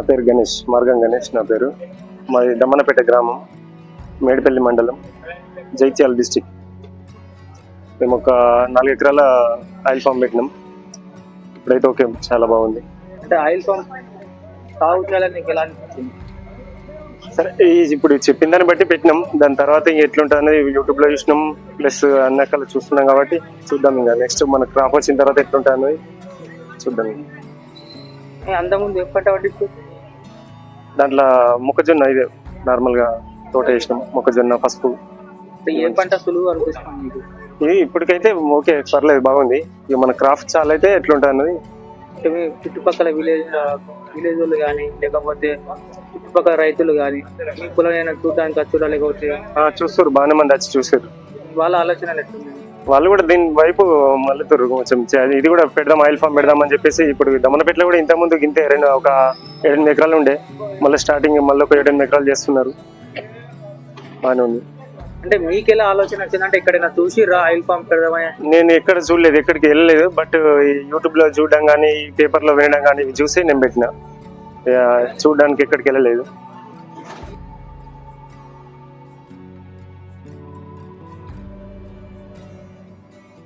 నా పేరు గణేష్ మార్గం గణేష్ నా పేరు. మాది దమ్మనపేట గ్రామం మేడిపల్లి మండలం జైత్యాల డిస్టిక్. మేము ఒక నాలుగు ఎకరాల ఆయిల్ ఫామ్ పెట్టినాం. ఇప్పుడైతే ఓకే చాలా బాగుంది. అంటే ఆయిల్ అనిపించింది? సరే ఇప్పుడు చెప్పిన దాన్ని బట్టి పెట్టినాం. దాని తర్వాత ఇంక ఎట్లుంటుంది అనేది యూట్యూబ్లో చూసినాం. ప్లస్ అన్ని రకాలు చూస్తున్నాం కాబట్టి చూద్దాం ఇంకా. నెక్స్ట్ మన క్రాప్ వచ్చిన తర్వాత ఎట్లుంటుంది అనేది చూద్దాం అంతకుముందు ఏ పంట దాంట్లో మొక్కజొన్న ఇదే నార్మల్గా తోట వేసినాం. మొక్కజొన్న పసుపు. ఏ పంట సులువు అనిపిస్తుంది మీకు? ఇది ఇప్పటికైతే ఓకే పర్లేదు బాగుంది. ఇక మన క్రాఫ్ట్ చాలా అయితే ఎట్లుంటుంది అన్నది. చుట్టుపక్కల విలేజ్ విలేజ్ వాళ్ళు కానీ లేకపోతే చుట్టుపక్కల రైతులు కానీ మీ పొలం చూడడానికి వచ్చుడా లేకపోతే చూస్తారు బాగానే మంది వచ్చి చూసారు. వాళ్ళ ఆలోచన ఎట్లుంది వాళ్ళు కూడా దీని వైపు మళ్ళీ కొంచెం. ఇది కూడా పెడదాం ఆయిల్ ఫామ్ పెడదాం అని చెప్పేసి ఇప్పుడు దమనపేటలో కూడా ఇంత ముందు ఇంతే రెండు ఒక ఏడెనిమిది ఎకరాలు ఉండే. మళ్ళీ స్టార్టింగ్ మళ్ళీ ఒక ఏడెనిమిది ఎకరాలు చేస్తున్నారు. బాగానే ఉంది. అంటే మీకు ఎలా ఆలోచన వచ్చింది? అంటే ఎక్కడైనా చూసిర్రా ఆయిల్ పంప్ పెడదామని? నేను ఎక్కడ చూడలేదు ఎక్కడికి వెళ్ళలేదు. బట్ యూట్యూబ్లో చూడడం కానీ పేపర్లో వినడం కానీ చూసి నేను పెట్టిన. చూడడానికి ఎక్కడికి వెళ్ళలేదు.